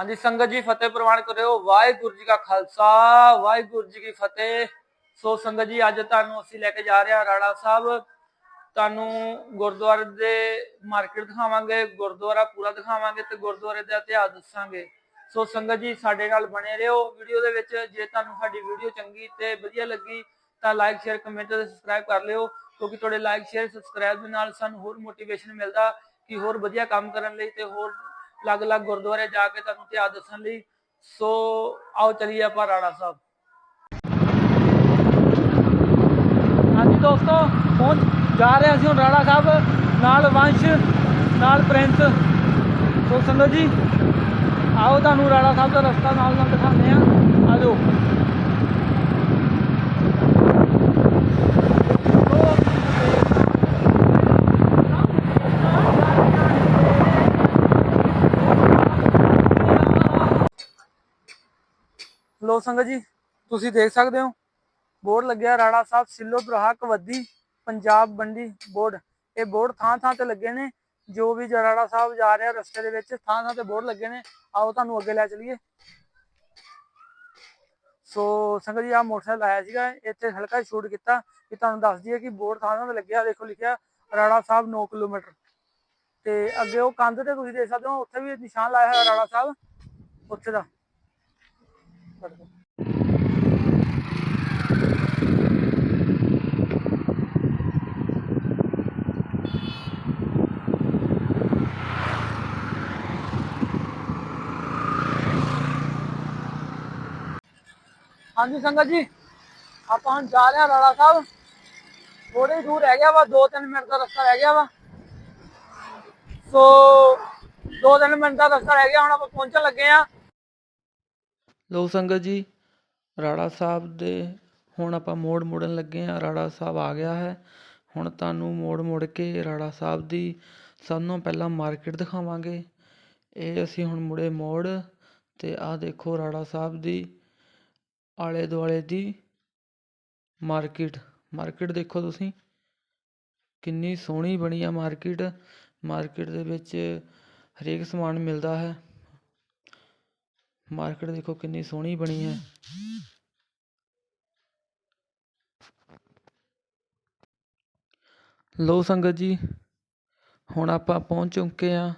ਹਾਂਜੀ, ਸੰਗਤ ਜੀ ਫਤਿਹ ਪ੍ਰਵਾਨ ਕਰਿਓ ਵਾਹਿਗੁਰੂ ਜੀ ਕਾ ਖਾਲਸਾ, ਵਾਹਿਗੁਰੂ ਜੀ ਕੀ ਫਤਿਹ। ਸੋ ਸੰਗਤ ਜੀ, ਅੱਜ ਤੁਹਾਨੂੰ ਅਸੀਂ ਲੈ ਕੇ ਜਾ ਰਹੇ ਹਾਂ ਰਾੜਾ ਸਾਹਿਬ। ਤੁਹਾਨੂੰ ਗੁਰਦੁਆਰੇ ਦੇ ਮਾਰਕੀਟ ਦਿਖਾਵਾਂਗੇ, ਗੁਰਦੁਆਰਾ ਪੂਰਾ ਦਿਖਾਵਾਂਗੇ ਤੇ ਗੁਰਦੁਆਰੇ ਦਾ ਇਤਿਹਾਸ ਦੱਸਾਂਗੇ। ਸੋ ਸੰਗਤ ਜੀ, ਸਾਡੇ ਨਾਲ ਬਣੇ ਰਹੋ। ਵੀਡੀਓ ਦੇ ਵਿੱਚ ਜੇ ਤੁਹਾਨੂੰ ਸਾਡੀ ਵੀਡੀਓ ਚੰਗੀ ਤੇ ਵਧੀਆ ਲੱਗੀ, ਤਾਂ ਲਾਈਕ, ਸ਼ੇਅਰ, ਕਮੈਂਟ ਤੇ ਸਬਸਕ੍ਰਾਈਬ ਕਰ ਲਿਓ, ਕਿਉਂਕਿ ਤੁਹਾਡੇ ਲਾਈਕ, ਸ਼ੇਅਰ, ਸਬਸਕ੍ਰਾਈਬ ਦੇ ਨਾਲ ਸਾਨੂੰ ਹੋਰ ਮੋਟੀਵੇਸ਼ਨ ਮਿਲਦਾ ਕਿ ਹੋਰ ਵਧੀਆ ਕੰਮ ਕਰਨ ਲਈ ਤੇ ਹੋਰ ਅਲੱਗ-ਅਲੱਗ ਗੁਰਦੁਆਰੇ ਜਾ ਕੇ ਤੁਹਾਨੂੰ ਇਤਿਹਾਸ ਦੱਸਣ ਲਈ। ਸੋ ਆਓ ਚਲੀਏ ਆਪਾਂ ਰਾੜਾ ਸਾਹਿਬ। ਹਾਂਜੀ ਦੋਸਤੋ, ਪਹੁੰਚ ਜਾ ਰਹੇ ਅਸੀਂ ਹੁਣ ਰਾਣਾ ਸਾਹਿਬ ਨਾਲ ਵੰਸ਼, ਨਾਲ ਪ੍ਰਿੰਸ। ਸੋ ਸੰਗਤ ਜੀ, ਆਓ ਤੁਹਾਨੂੰ ਰਾਣਾ ਸਾਹਿਬ ਦਾ ਰਸਤਾ ਨਾਲ ਨਾਲ ਦਿਖਾਉਂਦੇ ਆ ਆਜੋ ਲੋ ਸੰਗਤ ਜੀ, ਤੁਸੀਂ ਦੇਖ ਸਕਦੇ ਹੋ, ਬੋਰਡ ਲੱਗਿਆ ਰਾੜਾ ਸਾਹਿਬ, ਸਿੱਲੋ ਦਰਹਾ ਕਵੱਦੀ ਪੰਜਾਬ ਬੰਡੀ ਬੋਰਡ। ਇਹ ਬੋਰਡ ਥਾਂ ਥਾਂ ਤੇ ਲੱਗੇ ਨੇ, ਜੋ ਵੀ ਰਾਣਾ ਸਾਹਿਬ ਜਾ ਰਿਹਾ ਰਸਤੇ ਦੇ ਵਿੱਚ, ਥਾਂ ਥਾਂ ਤੇ ਬੋਰਡ ਲੱਗੇ ਨੇ। ਆਓ ਤੁਹਾਨੂੰ ਅੱਗੇ ਲੈ ਚਲੀਏ। ਸੋ ਸੰਗਤ ਜੀ ਆ ਮੋਟਰਸਾਈਕਲ ਆਇਆ ਸੀਗਾ, ਇੱਥੇ ਹਲਕਾ ਸ਼ੂਟ ਕੀਤਾ ਕਿ ਤੁਹਾਨੂੰ ਦੱਸ ਦਈਏ ਕਿ ਬੋਰਡ ਥਾਂ ਥਾਂ ਤੇ ਲੱਗਿਆ, ਦੇਖੋ ਲਿਖਿਆ, ਰਾੜਾ ਸਾਹਿਬ 9 ਕਿਲੋਮੀਟਰ। ਤੇ ਅੱਗੇ ਉਹ ਕੰਧ ਤੇ ਤੁਸੀਂ ਦੇਖ ਸਕਦੇ ਹੋ, ਉੱਥੇ ਵੀ ਨਿਸ਼ਾਨ ਲਾਇਆ ਹੋਇਆ ਰਾੜਾ ਸਾਹਿਬ, ਉੱਥੇ ਦਾ। ਹਾਂਜੀ ਸੰਗਤ ਜੀ, ਆਪਾਂ ਹੁਣ ਜਾ ਰਹੇ ਹਾਂ ਰਾਣਾ ਸਾਹਿਬ। ਥੋੜੇ ਦੂਰ ਰਹਿ ਗਿਆ ਵਾ 2-3 ਮਿੰਟ ਦਾ ਰਸਤਾ ਰਹਿ ਗਿਆ ਵਾ। ਸੋ 2-3 ਮਿੰਟ ਦਾ ਰਸਤਾ ਰਹਿ ਗਿਆ, ਹੁਣ ਆਪਾਂ ਪਹੁੰਚਣ ਲੱਗੇ ਆ ਲੋ ਸੰਗਤ ਜੀ, ਰਾੜਾ ਸਾਹਿਬ ਦੇ ਹੁਣ ਆਪਾਂ ਮੋੜ ਮੋੜਨ ਲੱਗੇ ਆ ਰਾੜਾ ਸਾਹਿਬ ਆ ਗਿਆ ਹੈ। ਹੁਣ ਤੁਹਾਨੂੰ ਮੋੜ ਮੋੜ ਕੇ ਰਾੜਾ ਸਾਹਿਬ ਦੀ ਸਭ ਤੋਂ ਪਹਿਲਾਂ ਮਾਰਕੀਟ ਦਿਖਾਵਾਂਗੇ। ਇਹ ਅਸੀਂ ਹੁਣ ਮੁੜੇ ਮੋੜ ਤੇ ਆਹ ਦੇਖੋ ਰਾੜਾ ਸਾਹਿਬ ਦੀ ਆਲੇ ਦੁਆਲੇ ਦੀ ਮਾਰਕੀਟ। ਮਾਰਕੀਟ ਦੇਖੋ ਤੁਸੀਂ, ਕਿੰਨੀ ਸੋਹਣੀ ਬਣੀ ਆ ਮਾਰਕੀਟ। ਮਾਰਕੀਟ ਦੇ ਵਿੱਚ ਹਰੇਕ ਸਮਾਨ ਮਿਲਦਾ ਹੈ। ਮਾਰਕੀਟ ਦੇਖੋ ਕਿੰਨੀ ਸੋਹਣੀ ਬਣੀ ਹੈ। ਲੋ ਸੰਗਤ ਜੀ, ਹੁਣ ਆਪਾਂ ਪਹੁੰਚ ਚੁੱਕੇ ਆ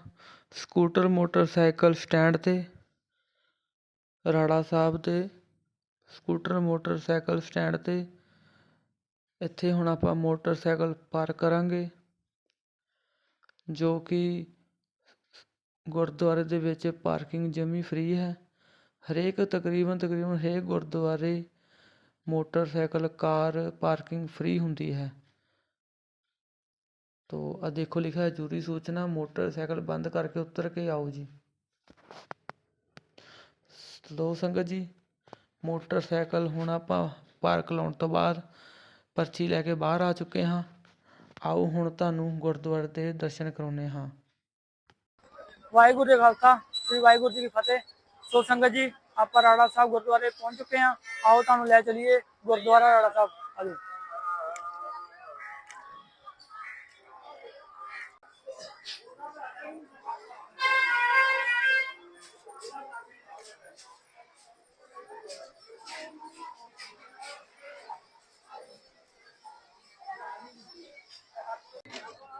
ਸਕੂਟਰ ਮੋਟਰਸਾਈਕਲ ਸਟੈਂਡ ਤੇ, ਰਾੜਾ ਸਾਹਿਬ 'ਤੇ ਸਕੂਟਰ ਮੋਟਰਸਾਈਕਲ ਸਟੈਂਡ ਤੇ। ਇੱਥੇ ਹੁਣ ਆਪਾਂ ਮੋਟਰਸਾਈਕਲ ਪਾਰਕ ਕਰਾਂਗੇ, ਜੋ ਕਿ ਗੁਰਦੁਆਰੇ ਦੇ ਵਿੱਚ ਪਾਰਕਿੰਗ ਜਮੀ ਫ੍ਰੀ ਹੈ। ਹਰੇਕ ਤਕਰੀਬਨ ਤਕਰੀਬਨ ਹਰੇਕ ਗੁਰਦੁਆਰੇ ਮੋਟਰਸਾਈਕਲ, ਕਾਰ ਪਾਰਕਿੰਗ ਫ੍ਰੀ ਹੁੰਦੀ ਹੈ। ਤੋ ਆ ਦੇਖੋ ਲਿਖਿਆ ਹੈ, ਜੂਰੀ ਸੂਚਨਾ, ਮੋਟਰਸਾਈਕਲ ਬੰਦ ਕਰਕੇ ਉਤਰ ਕੇ ਆਓ ਜੀ। ਲੋ ਸੰਗਤ ਜੀ, ਮੋਟਰਸਾਈਕਲ ਹੁਣ ਆਪਾਂ ਪਾਰਕ ਲਾਉਣ ਤੋਂ ਬਾਅਦ ਪਰਚੀ ਲੈ ਕੇ ਬਾਹਰ ਆ ਚੁੱਕੇ ਹਾਂ। ਆਓ ਹੁਣ ਤੁਹਾਨੂੰ ਗੁਰਦੁਆਰੇ ਦੇ ਦਰਸ਼ਨ ਕਰਾਉਨੇ ਹਾਂ। ਵਾਹਿਗੁਰੂ ਜੀ ਖਾਲਸਾ, ਸ੍ਰੀ ਵਾਹਿਗੁਰੂ ਜੀ ਕੀ ਫਤਿਹ। ਸੋ ਸੰਗਤ ਜੀ, ਆਪਾਂ ਰਾੜਾ ਸਾਹਿਬ ਗੁਰਦੁਆਰੇ ਪਹੁੰਚ ਚੁੱਕੇ ਹਾਂ। ਆਓ ਤੁਹਾਨੂੰ ਲੈ ਚਲੀਏ ਗੁਰਦੁਆਰਾ ਰਾੜਾ ਸਾਹਿਬ ਆਜੋ।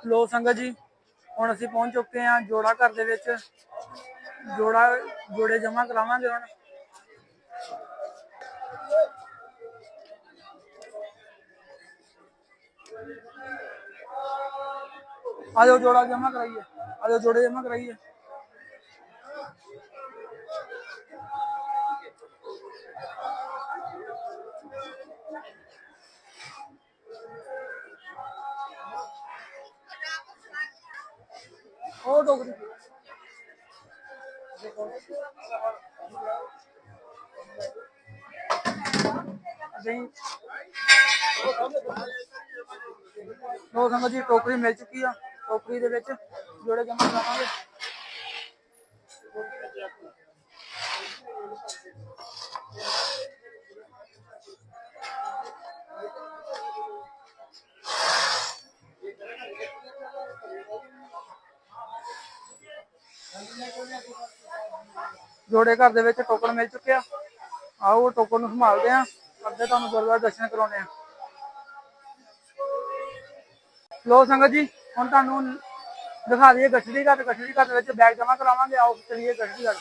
ਲੋ ਸੰਗਤ ਜੀ, ਹੁਣ ਅਸੀਂ ਪਹੁੰਚ ਚੁੱਕੇ ਹਾਂ ਜੋੜਾ ਘਰ ਦੇ ਵਿੱਚ। ਜੋੜਾ ਜੋੜੇ ਜਮਾ ਕਰਾਵਾਂਗੇ ਹੁਣ ਆ ਜਾਓ ਜੋੜਾ ਜਮਾ ਕਰਾਈਏ ਆ ਜਾਓ ਜੋੜੇ ਜਮਾ ਕਰਾਈਏ ਉਹ ਡੋਗਰੀ ਅਸੀਂ ਲੋ ਸੰਗਤ ਜੀ ਟੋਕਰੀ ਮਿਲ ਚੁੱਕੀ ਆ ਟੋਕਰੀ ਦੇ ਵਿੱਚ ਜੋੜੇ ਜਮਾ ਕਰਾਵਾਂਗੇ। ਜੋੜੇ ਘਰ ਦੇ ਵਿੱਚ ਟੋਕਨ ਮਿਲ ਚੁੱਕਿਆ ਆਓ ਟੋਕਨ ਨੂੰ ਸੰਭਾਲਦੇ ਆ। ਅੱਗੇ ਤੁਹਾਨੂੰ ਗੁਰਦੁਆਰਾ ਦਰਸ਼ਨ ਕਰਾਉਣੇ ਆ। ਲੋ ਸੰਗਤ ਜੀ, ਹੁਣ ਤੁਹਾਨੂੰ ਦਿਖਾ ਦਈਏ ਗਠੜੀ ਘਰ ਗਠੜੀ ਘਰ ਵਿੱਚ ਬੈਗ ਜਮਾ ਕਰਾਵਾਂਗੇ। ਆਓ ਚਲੀਏ ਗਠੜੀ ਘਰ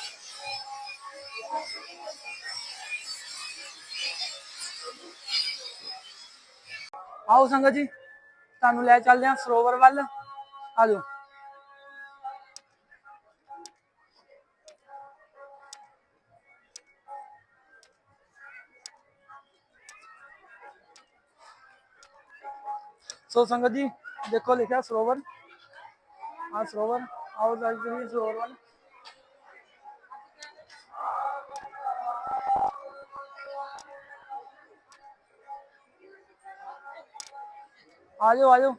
ਆਓ ਸੰਗਤ ਜੀ, ਤੁਹਾਨੂੰ ਲੈ ਚੱਲਦੇ ਹਾਂ ਸਰੋਵਰ ਵੱਲ। ਆ ਸੋ ਸੰਗਤ ਜੀ, ਦੇਖੋ ਲਿਖਿਆ ਸਰੋਵਰ। ਆ ਸਰੋਵਰ, ਆਓ ਜਾ ਜੀ ਸਰੋਵਰ ਵੱਲ। ਆ ਜਾਓ ਆ ਜਾਓ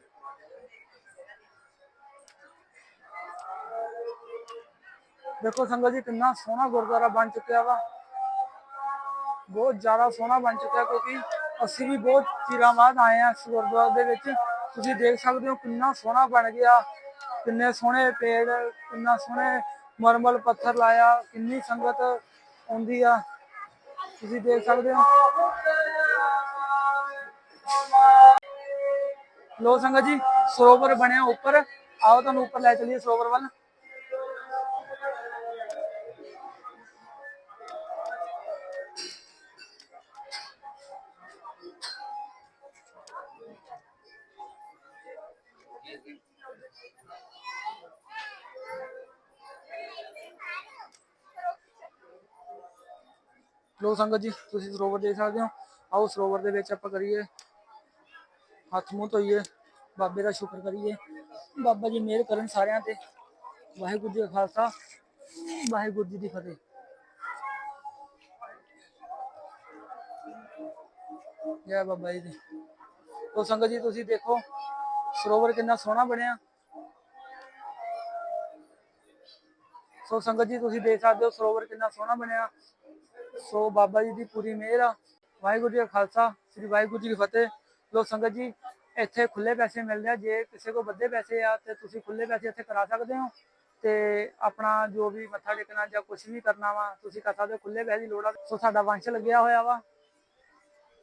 ਦੇਖੋ ਸੰਗਤ ਜੀ, ਕਿੰਨਾ ਸੋਹਣਾ ਗੁਰਦੁਆਰਾ ਬਣ ਚੁੱਕਿਆ ਵਾ। ਬਹੁਤ ਜ਼ਿਆਦਾ ਸੋਹਣਾ ਬਣ ਚੁੱਕਿਆ ਕਿਉਂਕਿ ਅਸੀਂ ਵੀ ਬਹੁਤ ਚਿਰਾਂ ਬਾਅਦ ਆਏ ਆ ਇਸ ਗੁਰਦੁਆਰੇ ਦੇ ਵਿੱਚ। ਤੁਸੀਂ ਦੇਖ ਸਕਦੇ ਹੋ ਕਿੰਨਾ ਸੋਹਣਾ ਬਣ ਗਿਆ। ਕਿੰਨੇ ਸੋਹਣੇ ਪੇੜ, ਕਿੰਨਾ ਸੋਹਣੇ ਮਰਮਲ ਪੱਥਰ ਲਾਇਆ, ਕਿੰਨੀ ਸੰਗਤ ਆਉਂਦੀ ਆ। ਤੁਸੀਂ ਦੇਖ ਸਕਦੇ ਹੋ। ਲੋ ਸੰਗਤ ਜੀ, ਸਰੋਵਰ ਬਣਿਆ ਉੱਪਰ। ਆਓ ਤੁਹਾਨੂੰ ਉੱਪਰ ਲੈ ਚਲੀਏ ਸਰੋਵਰ ਵੱਲ। ਲੋ ਸੰਗਤ ਜੀ, ਤੁਸੀਂ ਸਰੋਵਰ ਦੇਖ ਸਕਦੇ ਹੋ। ਆਓ ਸਰੋਵਰ ਦੇ ਵਿੱਚ ਆਪਾਂ ਕਰੀਏ। ਹੱਥ ਮੂੰਹ ਧੋਈਏ। ਬਾਬੇ ਦਾ ਸ਼ੁਕਰ ਕਰੀਏ। ਬਾਬਾ ਜੀ ਮਿਹਰ ਕਰਨ ਸਾਰਿਆਂ ਤੇ। ਵਾਹਿਗੁਰੂ ਜੀ ਕਾ ਖਾਲਸਾ। ਵਾਹਿਗੁਰੂ ਜੀ ਦੀ ਫਤਿਹ। ਜੈ ਬਾਬਾ ਜੀ ਦੀ। ਤੋ ਸੰਗਤ ਜੀ, ਤੁਸੀਂ ਦੇਖੋ, ਸਰੋਵਰ ਕਿੰਨਾ ਸੋਹਣਾ ਬਣਿਆ। ਸੋ ਸੰਗਤ ਜੀ, ਤੁਸੀਂ ਦੇਖ ਸਕਦੇ ਹੋ, ਸਰੋਵਰ ਕਿੰਨਾ ਸੋਹਣਾ ਬਣਿਆ। ਸੋ ਬਾਬਾ ਜੀ ਦੀ ਪੂਰੀ ਮਿਹਰ ਆ। ਵਾਹਿਗੁਰੂ ਜੀ ਕਾ ਖਾਲਸਾ, ਸ੍ਰੀ ਵਾਹਿਗੁਰੂ ਜੀ ਕੀ ਫਤਿਹ। ਲੋ ਸੰਗਤ ਜੀ, ਇੱਥੇ ਖੁੱਲੇ ਪੈਸੇ ਮਿਲਦੇ ਆ। ਜੇ ਕਿਸੇ ਕੋ ਵੱਧੇ ਪੈਸੇ ਆ, ਤੇ ਤੁਸੀਂ ਖੁੱਲੇ ਪੈਸੇ ਇੱਥੇ ਕਰਾ ਸਕਦੇ ਹੋ। ਤੇ ਆਪਣਾ ਜੋ ਵੀ ਮੱਥਾ ਟੇਕਣਾ ਜਾਂ ਕੁਝ ਵੀ ਕਰਨਾ ਵਾ, ਤੁਸੀਂ ਕਰ ਸਕਦੇ ਹੋ। ਖੁੱਲੇ ਪੈਸੇ ਦੀ ਲੋੜ ਆ। ਸੋ ਸਾਡਾ ਵੰਸ਼ ਲੱਗਿਆ ਹੋਇਆ ਵਾ।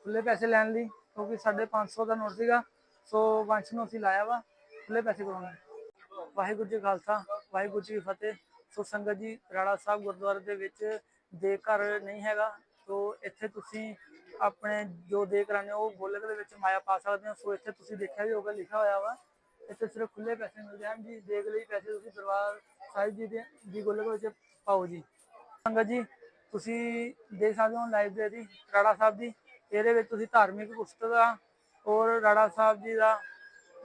ਖੁੱਲੇ ਪੈਸੇ ਲੈਣ ਲਈ, ਕਿਉਂਕਿ ਸਾਡੇ 500 ਦਾ ਨੋਟ ਸੀਗਾ। ਸੋ ਵੰਸ਼ ਨੂੰ ਅਸੀਂ ਲਾਇਆ ਵਾ। ਖੁੱਲੇ ਪੈਸੇ ਕਰਾਉਣੇ। ਵਾਹਿਗੁਰੂ ਜੀ ਖਾਲਸਾ, ਵਾਹਿਗੁਰੂ ਜੀ ਕੀ ਫਤਿਹ। ਸੋ ਸੰਗਤ ਜੀ, ਰਾੜਾ ਸਾਹਿਬ ਗੁਰਦੁਆਰੇ ਦੇ ਵਿੱਚ ਦੇ ਘਰ ਨਹੀਂ ਹੈਗਾ, ਸੋ ਇੱਥੇ ਤੁਸੀਂ ਆਪਣੇ ਜੋ ਦੇ ਕਰਾਣੇ ਉਹ ਗੋਲਕ ਦੇ ਵਿੱਚ ਮਾਇਆ ਪਾ ਸਕਦੇ ਹੋ। ਸੋ ਇੱਥੇ ਤੁਸੀਂ ਦੇਖਿਆ ਵੀ ਹੋਗਾ ਲਿਖਿਆ ਹੋਇਆ ਵਾ, ਇੱਥੇ ਸਿਰਫ ਖੁੱਲੇ ਪੈਸੇ ਮਿਲਦੇ ਹਨ ਜੀ। ਦੇਖ ਲਈ ਪੈਸੇ ਤੁਸੀਂ ਦਰਬਾਰ ਸਾਹਿਬ ਜੀ ਦੇ, ਦੀ ਗੋਲਕ ਵਿੱਚ ਪਾਓ ਜੀ। ਸੰਗਤ ਜੀ, ਤੁਸੀਂ ਦੇਖ ਸਕਦੇ ਹੋ ਲਾਇਬ੍ਰੇਰੀ ਰਾੜਾ ਸਾਹਿਬ ਦੀ। ਇਹਦੇ ਵਿੱਚ ਤੁਸੀਂ ਧਾਰਮਿਕ ਪੁਸਤਕ ਆ ਔਰ ਰਾੜਾ ਸਾਹਿਬ ਜੀ ਦਾ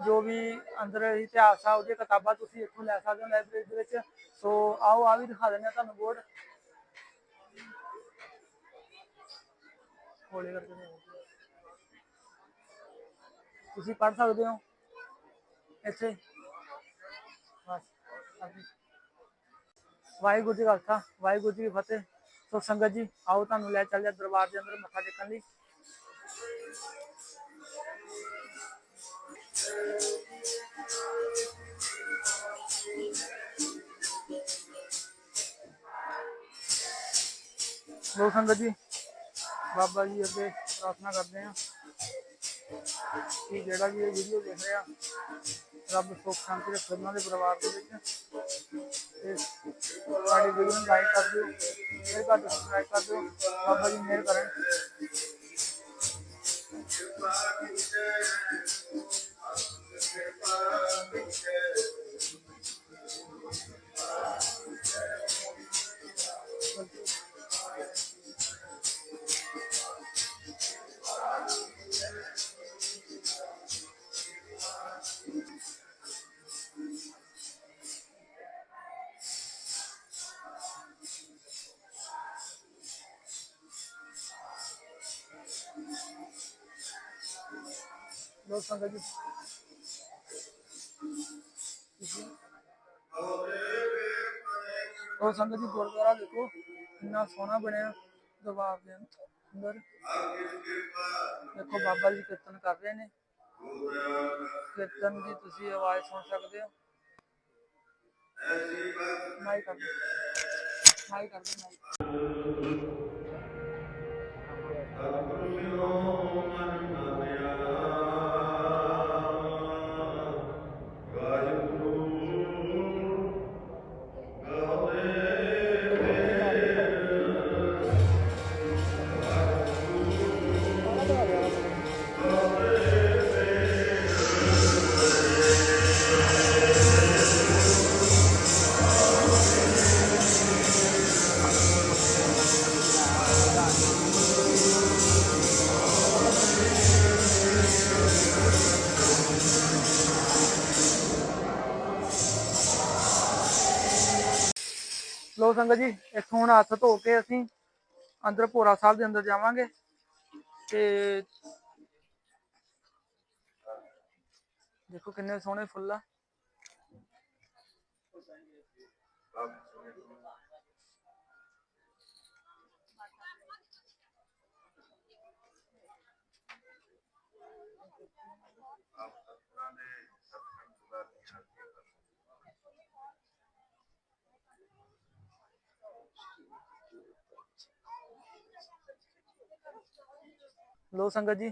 ਜੋ ਵੀ ਅੰਦਰ ਇਤਿਹਾਸ ਆ, ਉਹਦੀਆਂ ਕਿਤਾਬਾਂ ਤੁਸੀਂ ਇੱਥੋਂ ਲੈ ਸਕਦੇ ਹੋ ਲਾਇਬ੍ਰੇਰੀ ਦੇ ਵਿੱਚ। ਸੋ ਆਓ ਆ ਵੀ ਦਿਖਾ ਦਿੰਦੇ ਆ ਤੁਹਾਨੂੰ ਬੋਰਡ। ਹੌਲੀ ਕਰਕੇ ਦਿਖਾਓ। ਤੁਸੀਂ ਪੜ ਸਕਦੇ ਹੋ? ਇੱਥੇ। ਵਾਹਿਗੁਰੂ ਜੀ ਕਾ ਖਾਲਸਾ, ਵਾਹਿਗੁਰੂ ਜੀ ਕੀ ਫਤਿਹ। ਸੋ ਸੰਗਤ ਜੀ, ਆਓ ਤੁਹਾਨੂੰ ਲੈ ਚੱਲਦੇ ਦਰਬਾਰ ਦੇ ਅੰਦਰ ਮੱਥਾ ਟੇਕਣ ਲਈ। ਲੋ ਸੰਗਤ ਜੀ ਬਾਬਾ ਜੀ ਅੱਗੇ ਪ੍ਰਾਰਥਨਾ ਕਰਦੇ ਹਾਂ ਕਿ ਜਿਹੜਾ ਵੀ ਇਹ ਵੀਡੀਓ ਦੇਖ ਰਿਹਾ, ਰੱਬ ਸੁੱਖ ਸ਼ਾਂਤੀ ਰੱਖੇ ਉਹਨਾਂ ਦੇ ਪਰਿਵਾਰ ਦੇ ਵਿੱਚ। ਤੇ ਸਾਡੀ ਵੀਡੀਓ ਨੂੰ ਲਾਈਕ ਕਰ ਦਿਓ ਸ਼ੇਅਰ ਕਰ ਦਿਓ ਸਬਸਕ੍ਰਾਈਬ ਕਰ ਦਿਓ। ਬਾਬਾ ਜੀ ਮਿਹਰ ਕਰਨ। ਲੋ ਸੰਗਤ ਜੀ ਉਹ ਸੰਗਤ ਜੀ ਗੁਰਦੁਆਰਾ ਦੇਖੋ ਕਿੰਨਾ ਸੋਹਣਾ ਬਣਿਆ ਦਰਬਾਰ ਦੇ ਅੰਦਰ ਦੇਖੋ ਬਾਬਾ ਜੀ ਕੀਰਤਨ ਕਰ ਰਹੇ ਨੇ ਕੀਰਤਨ ਦੀ ਤੁਸੀਂ ਆਵਾਜ਼ ਸੁਣ ਸਕਦੇ ਹੋ ਮਾਈਕ ਕਰ ਦਿਓ। ਹਾਈ ਕਰ ਦੇ ਹਾਈ ਲੋ ਸੰਗਤ ਜੀ। ਇੱਥੋਂ ਹੁਣ ਹੱਥ ਧੋ ਕੇ ਅਸੀਂ ਅੰਦਰ ਭੋਰਾ ਸਾਹਿਬ ਦੇ ਅੰਦਰ ਜਾਵਾਂਗੇ ਤੇ ਦੇਖੋ ਕਿੰਨੇ ਸੋਹਣੇ ਫੁੱਲ ਆ। ਲੋ ਸੰਗਤ ਜੀ,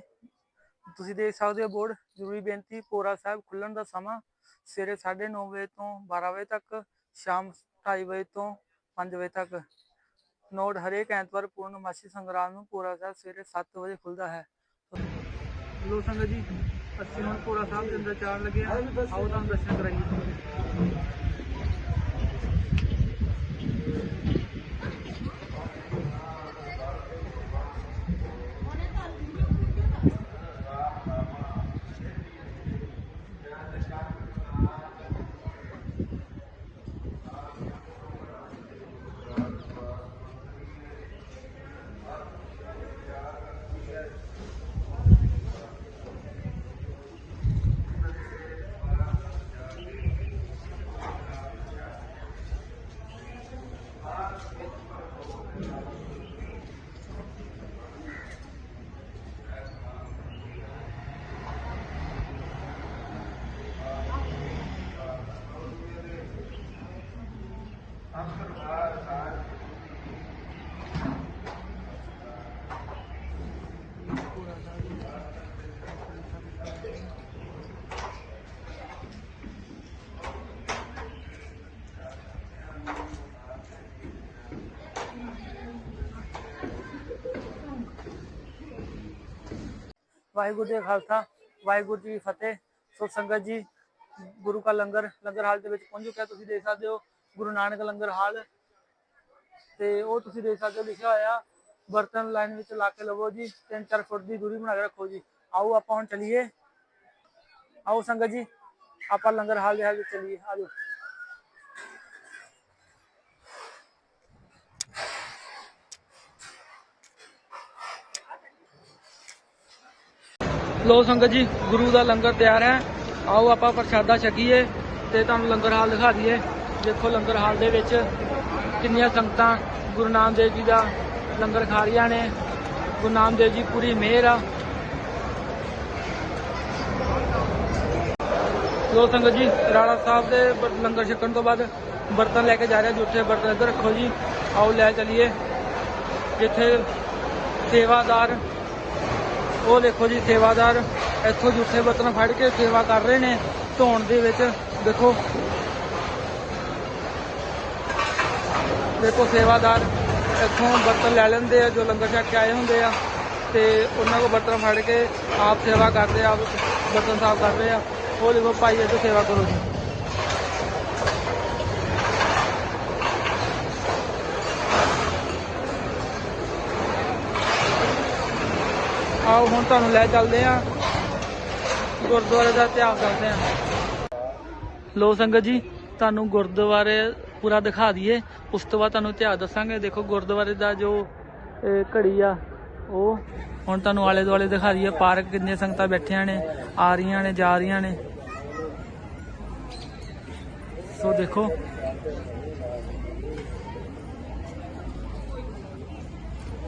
ਤੁਸੀਂ ਦੇਖ ਸਕਦੇ ਹੋ ਬੋਰਡ, ਜ਼ਰੂਰੀ ਬੇਨਤੀ, ਪੋਰਾ ਸਾਹਿਬ ਖੁੱਲਣ ਦਾ ਸਮਾਂ ਸਵੇਰੇ 9:30 ਵਜੇ ਤੋਂ 12 ਵਜੇ ਤੱਕ, ਸ਼ਾਮ 2:30 ਵਜੇ ਤੋਂ 5 ਵਜੇ ਤੱਕ। ਨੋਟ ਹਰੇਕ ਐਤਵਾਰ ਪੂਰਨਮਾਸ਼ੀ ਸੰਗਰਾਮ ਨੂੰ ਪੋਰਾ ਸਾਹਿਬ ਸਵੇਰੇ 7 ਵਜੇ ਖੁੱਲਦਾ ਹੈ। ਲੋ ਸੰਗਤ ਜੀ, ਅਸੀਂ ਹੁਣ ਪੋਰਾ ਸਾਹਿਬ ਦੇ ਅੰਦਰ ਚਾਰ ਲੱਗੇ ਆਓ ਤੁਹਾਨੂੰ ਦਰਸ਼ਨ ਕਰਾਈਏ। ਵਾਹਿਗੁਰੂ ਜੀ ਖਾਲਸਾ, ਵਾਹਿਗੁਰੂ ਜੀ ਫਤਿਹ। ਸੋ ਸੰਗਤ ਜੀ, ਗੁਰੂ ਕਾ ਲੰਗਰ ਲੰਗਰ ਹਾਲ ਦੇ ਵਿੱਚ ਪਹੁੰਚ ਚੁੱਕਿਆ। ਤੁਸੀਂ ਦੇਖ ਸਕਦੇ ਹੋ ਗੁਰੂ ਨਾਨਕ ਲੰਗਰ ਹਾਲ। ਤੇ ਉਹ ਤੁਸੀਂ ਦੇਖ ਸਕਦੇ ਹੋ, ਲਿਖਿਆ ਹੋਇਆ ਬਰਤਨ ਲਾਈਨ ਵਿੱਚ ਲਾ ਕੇ ਲਵੋ ਜੀ 3-4 ਫੁੱਟ ਦੀ ਦੂਰੀ ਬਣਾ ਕੇ ਰੱਖੋ ਜੀ। ਆਓ ਆਪਾਂ ਹੁਣ ਚਲੀਏ। ਆਓ ਸੰਗਤ ਜੀ, ਆਪਾਂ ਲੰਗਰ ਹਾਲ ਦੇ ਹਾਲ ਵਿੱਚ ਚਲੀਏ। ਆਜੋ ਲੋ ਸੰਗਤ ਜੀ, ਗੁਰੂ ਦਾ ਲੰਗਰ ਤਿਆਰ ਹੈ। ਆਓ ਆਪਾਂ ਪ੍ਰਸ਼ਾਦਾ ਛਕੀਏ ਤੇ ਤੁਹਾਨੂੰ ਲੰਗਰ ਹਾਲ ਦਿਖਾ ਦਈਏ। ਦੇਖੋ ਲੰਗਰ ਹਾਲ ਦੇ ਵਿੱਚ ਕਿੰਨੀਆਂ ਸੰਗਤਾਂ ਗੁਰੂ ਨਾਨਕ ਦੇਵ ਜੀ ਦਾ ਲੰਗਰ ਖਾ ਰਹੀਆਂ ਨੇ। ਗੁਰੂ ਨਾਨਕ ਦੇਵ ਜੀ ਪੂਰੀ ਮਿਹਰ ਆ। ਲੋ ਸੰਗਤ ਜੀ, ਰਾਣਾ ਸਾਹਿਬ ਦੇ ਲੰਗਰ ਛਕਣ ਤੋਂ ਬਾਅਦ ਬਰਤਨ ਲੈ ਕੇ ਜਾ ਰਿਹਾ ਜੂਠੇ ਬਰਤਨ ਇੱਧਰ ਰੱਖੋ ਜੀ। ਆਓ ਲੈ ਚਲੀਏ। ਜਿੱਥੇ ਸੇਵਾਦਾਰ ਉਹ ਦੇਖੋ ਜੀ ਸੇਵਾਦਾਰ ਇੱਥੋਂ ਜੂਠੇ ਬਰਤਨ ਫੜ ਕੇ ਸੇਵਾ ਕਰ ਰਹੇ ਨੇ ਧੋਣ ਦੇ ਵਿੱਚ, ਦੇਖੋ। ਦੇਖੋ ਸੇਵਾਦਾਰ ਇੱਥੋਂ ਬਰਤਨ ਲੈ ਲੈਂਦੇ ਆ, ਜੋ ਲੰਗਰ ਛਕ ਕੇ ਆਏ ਹੁੰਦੇ ਆ, ਤੇ ਉਹਨਾਂ ਕੋ ਬਰਤਨ ਫੜ ਕੇ ਆਪ ਸੇਵਾ ਕਰਦੇ ਆ, ਆਪ ਬਰਤਨ ਸਾਫ਼ ਕਰਦੇ ਆ। ਉਹ ਦੇਖੋ ਭਾਈ ਇੱਥੇ ਸੇਵਾ ਕਰੋ ਜੀ। ਆਓ, ਹੁਣ ਤੁਹਾਨੂੰ ਲੈ ਚੱਲਦੇ ਆ। ਗੁਰਦੁਆਰੇ ਦਾ ਇਤਿਹਾਸ ਦੱਸਦੇ ਆ। ਲੋ ਸੰਗਤ ਜੀ, ਤੁਹਾਨੂੰ ਗੁਰਦੁਆਰੇ ਪੂਰਾ ਦਿਖਾ ਦਈਏ। ਉਸ ਤੋਂ ਬਾਅਦ ਤੁਹਾਨੂੰ ਇਤਿਹਾਸ ਦੱਸਾਂਗੇ। ਦੇਖੋ, ਗੁਰਦੁਆਰੇ ਦਾ ਜੋ ਘੜੀ ਆ, ਉਹ ਹੁਣ ਤੁਹਾਨੂੰ ਆਲੇ ਦੁਆਲੇ ਦਿਖਾ ਦਈਏ। ਪਾਰਕ ਕਿੰਨੀਆਂ ਸੰਗਤਾਂ ਬੈਠੀਆਂ ਨੇ, ਆ ਰਹੀਆਂ ਨੇ, ਜਾ ਰਹੀਆਂ ਨੇ। ਸੋ ਦੇਖੋ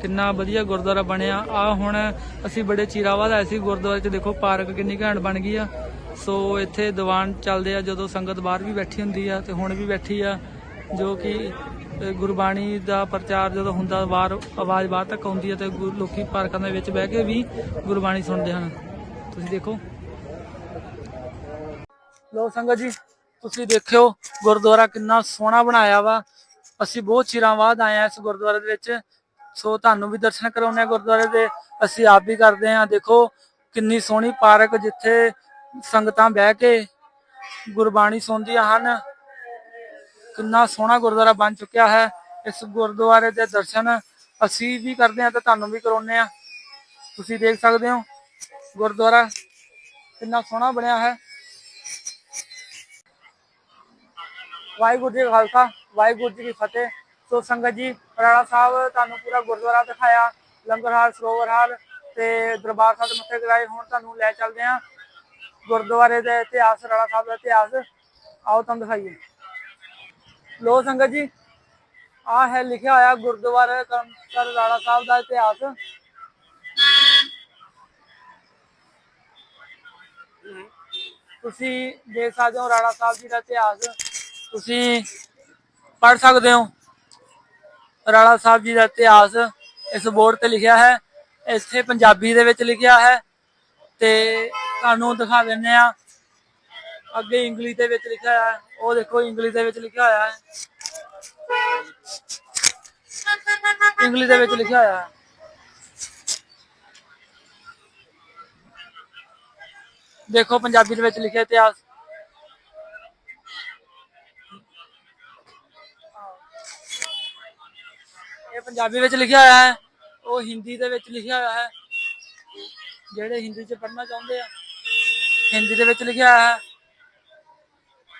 ਕਿੰਨਾ ਵਧੀਆ ਗੁਰਦੁਆਰਾ ਬਣਿਆ। ਆ ਹੁਣ ਅਸੀਂ ਬੜੇ ਚਿਰਾਂ ਬਾਅਦ ਆਏ ਸੀ ਗੁਰਦੁਆਰੇ 'ਚ ਦੇਖੋ ਪਾਰਕ ਕਿੰਨੀ ਘੈਂਟ ਬਣ ਗਈ ਆ। ਸੋ ਇੱਥੇ ਦੀਵਾਨ ਚੱਲਦੇ ਆ, ਜਦੋਂ ਸੰਗਤ ਬਾਹਰ ਵੀ ਬੈਠੀ ਹੁੰਦੀ ਆ ਤੇ ਹੁਣ ਵੀ ਬੈਠੀ ਆ, ਜੋ ਕਿ ਗੁਰਬਾਣੀ ਦਾ ਪ੍ਰਚਾਰ ਜਦੋਂ ਹੁੰਦਾ ਬਾਹਰ, ਆਵਾਜ਼ ਬਾਹਰ ਤੱਕ ਆਉਂਦੀ ਹੈ ਤੇ ਲੋਕੀ ਪਾਰਕਾਂ ਦੇ ਵਿੱਚ ਬਹਿ ਕੇ ਵੀ ਗੁਰਬਾਣੀ ਸੁਣਦੇ ਹਨ। ਤੁਸੀਂ ਦੇਖੋ। ਲੋ ਸੰਗਤ ਜੀ, ਤੁਸੀਂ ਦੇਖਿਓ ਗੁਰਦੁਆਰਾ ਕਿੰਨਾ ਸੋਹਣਾ ਬਣਾਇਆ ਵਾ। ਅਸੀਂ ਬਹੁਤ ਚਿਰਾਂ ਬਾਅਦ ਆਏ ਆ ਇਸ ਗੁਰਦੁਆਰੇ ਦੇ ਵਿੱਚ। ਸੋ ਤੁਹਾਨੂੰ ਵੀ ਦਰਸ਼ਨ ਕਰਾਉਣੇ ਆ ਗੁਰਦੁਆਰੇ ਦੇ। ਅਸੀਂ ਆਪ ਵੀ ਕਰਦੇ ਆ ਦੇਖੋ, ਕਿੰਨੀ ਸੋਹਣੀ ਪਾਰਕ ਜਿੱਥੇ ਸੰਗਤਾਂ ਬਹਿ ਕੇ ਗੁਰਬਾਣੀ ਸੁਣਦੀਆਂ ਹਨ। ਕਿੰਨਾ ਸੋਹਣਾ ਗੁਰਦੁਆਰਾ ਬਣ ਚੁੱਕਿਆ ਹੈ। ਇਸ ਗੁਰਦੁਆਰੇ ਦੇ ਦਰਸ਼ਨ ਅਸੀਂ ਵੀ ਕਰਦੇ ਆ ਤੇ ਤੁਹਾਨੂੰ ਵੀ ਕਰਾਉਣੇ ਆ ਤੁਸੀਂ ਦੇਖ ਸਕਦੇ ਹੋ, ਗੁਰਦੁਆਰਾ ਕਿੰਨਾ ਸੋਹਣਾ ਬਣਿਆ ਹੈ। ਵਾਹਿਗੁਰੂ ਜੀ ਕਾ ਖਾਲਸਾ, ਵਾਹਿਗੁਰੂ ਜੀ ਕੀ ਫਤਿਹ। ਸੋ ਸੰਗਤ ਜੀ ਰਾਣਾ ਸਾਹਿਬ ਤੁਹਾਨੂੰ ਪੂਰਾ ਗੁਰਦੁਆਰਾ ਦਿਖਾਇਆ ਲੰਗਰ ਹਾਲ ਸਰੋਵਰ ਹਾਲ ਤੇ ਦਰਬਾਰ ਸਾਹਿਬ ਮੱਥੇ ਕਰਾਏ ਹੁਣ ਤੁਹਾਨੂੰ ਲੈ ਚੱਲਦੇ ਆ ਗੁਰਦੁਆਰੇ ਦੇ ਇਤਿਹਾਸ ਰਾਣਾ ਸਾਹਿਬ ਦਾ ਇਤਿਹਾਸ। ਆਓ ਤੁਹਾਨੂੰ ਦਿਖਾਈਏ। ਲੋ ਸੰਗਤ ਜੀ ਆ ਹੈ ਲਿਖਿਆ ਹੋਇਆ ਗੁਰਦੁਆਰਾ ਕਰਮਸਰ ਰਾਣਾ ਸਾਹਿਬ ਦਾ ਇਤਿਹਾਸ। ਤੁਸੀਂ ਦੇਖ ਸਕਦੇ ਹੋ ਰਾਣਾ ਸਾਹਿਬ ਜੀ ਦਾ ਇਤਿਹਾਸ। ਤੁਸੀਂ ਪੜ ਸਕਦੇ ਹੋ। ਰਾਣਾ ਸਾਹਿਬ ਜੀ ਦਾ ਇਤਿਹਾਸ ਇਸ ਬੋਰਡ ਤੇ ਲਿਖਿਆ ਹੈ, ਇੱਥੇ ਪੰਜਾਬੀ ਦੇ ਵਿੱਚ ਲਿਖਿਆ ਹੈ ਤੇ ਤੁਹਾਨੂੰ ਦਿਖਾ ਦਿੰਨੇ ਆ ਅੱਗੇ ਇੰਗਲਿਸ਼ ਦੇ ਵਿੱਚ ਲਿਖਿਆ ਹੋਇਆ ਉਹ ਦੇਖੋ ਇੰਗਲਿਸ਼ ਦੇ ਵਿੱਚ ਲਿਖਿਆ ਹੋਇਆ ਹੈ। ਇੰਗਲਿਸ਼ ਦੇ ਵਿੱਚ ਲਿਖਿਆ ਹੋਇਆ ਹੈ। ਦੇਖੋ ਪੰਜਾਬੀ ਦੇ ਵਿੱਚ ਲਿਖਿਆ ਇਤਿਹਾਸ। ਪੰਜਾਬੀ ਵਿੱਚ ਲਿਖਿਆ ਹੋਇਆ ਹੈ, ਉਹ ਹਿੰਦੀ ਦੇ ਵਿੱਚ ਲਿਖਿਆ ਹੋਇਆ ਹੈ। ਜਿਹੜੇ ਹਿੰਦੀ ਚ ਪੜ੍ਹਨਾ ਚਾਹੁੰਦੇ ਆ, ਹਿੰਦੀ ਦੇ ਵਿੱਚ ਲਿਖਿਆ ਹੋਇਆ ਹੈ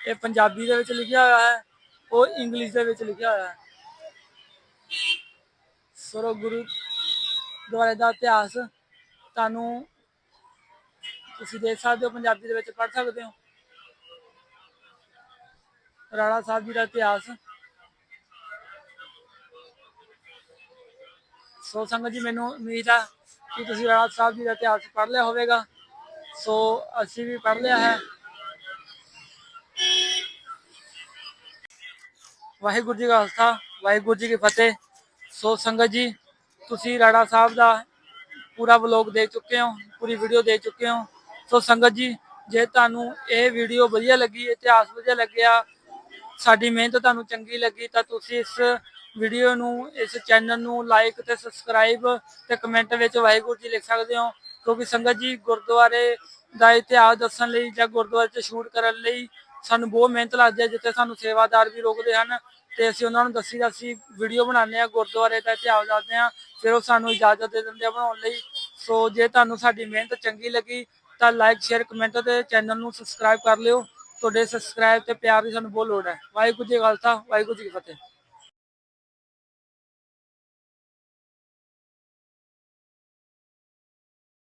ਇਹ ਪੰਜਾਬੀ ਦੇ ਵਿੱਚ ਲਿਖਿਆ ਹੋਇਆ ਹੈ, ਉਹ ਇੰਗਲਿਸ਼ ਦੇ ਵਿੱਚ ਲਿਖਿਆ ਹੋਇਆ ਹੈ। ਸਰੋ ਗੁਰੂ ਦੁਆਰੇ ਦਾ ਇਤਿਹਾਸ ਤੁਹਾਨੂੰ ਤੁਸੀਂ ਦੇਖ ਸਕਦੇ ਹੋ, ਪੰਜਾਬੀ ਦੇ ਵਿੱਚ ਪੜ੍ਹ ਸਕਦੇ ਹੋ। ਰਾਣਾ ਸਾਹਿਬ ਜੀ ਦਾ ਇਤਿਹਾਸ ਸੋ ਸੰਗਤ ਜੀ, ਮੈਨੂੰ ਉਮੀਦ ਆ ਕਿ ਤੁਸੀਂ ਰਾਣਾ ਸਾਹਿਬ ਜੀ ਦਾ ਇਤਿਹਾਸ ਪੜ੍ਹ ਲਿਆ ਹੋਵੇਗਾ। ਸੋ ਅਸੀਂ ਵੀ ਪੜ੍ਹ ਲਿਆ ਹੈ। ਵਾਹਿਗੁਰੂ ਜੀ ਕਾ ਖਾਲਸਾ, ਵਾਹਿਗੁਰੂ ਜੀ ਕੀ ਫਤਿਹ। ਸੋ ਸੰਗਤ ਜੀ, ਤੁਸੀਂ ਰਾਣਾ ਸਾਹਿਬ ਦਾ ਪੂਰਾ ਵਲੋਗ ਦੇਖ ਚੁੱਕੇ ਹੋ, ਪੂਰੀ ਵੀਡੀਓ ਦੇਖ ਚੁੱਕੇ ਹੋ। ਸੋ ਸੰਗਤ ਜੀ, ਜੇ ਤੁਹਾਨੂੰ ਇਹ ਵੀਡੀਓ ਵਧੀਆ ਲੱਗੀ, ਇਤਿਹਾਸ ਵਧੀਆ ਲੱਗਿਆ, ਸਾਡੀ ਮਿਹਨਤ ਤੁਹਾਨੂੰ ਚੰਗੀ ਲੱਗੀ, ਤਾਂ ਤੁਸੀਂ ਇਸ ਵੀਡੀਓ ਨੂੰ, ਇਸ ਚੈਨਲ ਨੂੰ ਲਾਈਕ ਤੇ ਸਬਸਕ੍ਰਾਈਬ ਤੇ ਕਮੈਂਟ ਵਿੱਚ ਵਾਹਿਗੁਰੂ ਜੀ ਲਿਖ ਸਕਦੇ ਹੋ, ਕਿਉਂਕਿ ਸੰਗਤ ਜੀ ਗੁਰਦੁਆਰੇ ਦਾ ਇਤਿਹਾਸ ਦੱਸਣ ਲਈ ਜਾਂ ਗੁਰਦੁਆਰੇ 'ਚ ਸ਼ੂਟ ਕਰਨ ਲਈ ਸਾਨੂੰ ਬਹੁਤ ਮਿਹਨਤ ਲੱਗਦੀ ਹੈ, ਜਿੱਥੇ ਸਾਨੂੰ ਸੇਵਾਦਾਰ ਵੀ ਰੋਕਦੇ ਹਨ ਤੇ ਅਸੀਂ ਉਹਨਾਂ ਨੂੰ ਦੱਸੀ ਦਾ ਅਸੀਂ ਵੀਡੀਓ ਬਣਾਉਂਦੇ ਆ ਗੁਰਦੁਆਰੇ ਦਾ ਇਤਿਹਾਸ ਦੱਸਦੇ ਆ ਫਿਰ ਉਹ ਸਾਨੂੰ ਇਜਾਜ਼ਤ ਦੇ ਦਿੰਦੇ ਆ ਬਣਾਉਣ ਲਈ। ਸੋ ਜੇ ਤੁਹਾਨੂੰ ਸਾਡੀ ਮਿਹਨਤ ਚੰਗੀ ਲੱਗੀ ਤਾਂ ਲਾਈਕ ਸ਼ੇਅਰ ਕਮੈਂਟ ਤੇ ਚੈਨਲ ਨੂੰ ਸਬਸਕ੍ਰਾਈਬ ਕਰ ਲਿਓ। ਤੁਹਾਡੇ ਸਬਸਕ੍ਰਾਈਬ ਤੇ ਪਿਆਰ ਦੀ ਸਾਨੂੰ ਬਹੁਤ ਲੋੜ ਹੈ। ਵਾਹਿਗੁਰੂ ਜੀ ਖਾਲਸਾ, ਵਾਹਿਗੁਰੂ ਜੀ ਕੀ ਫਤਿਹ।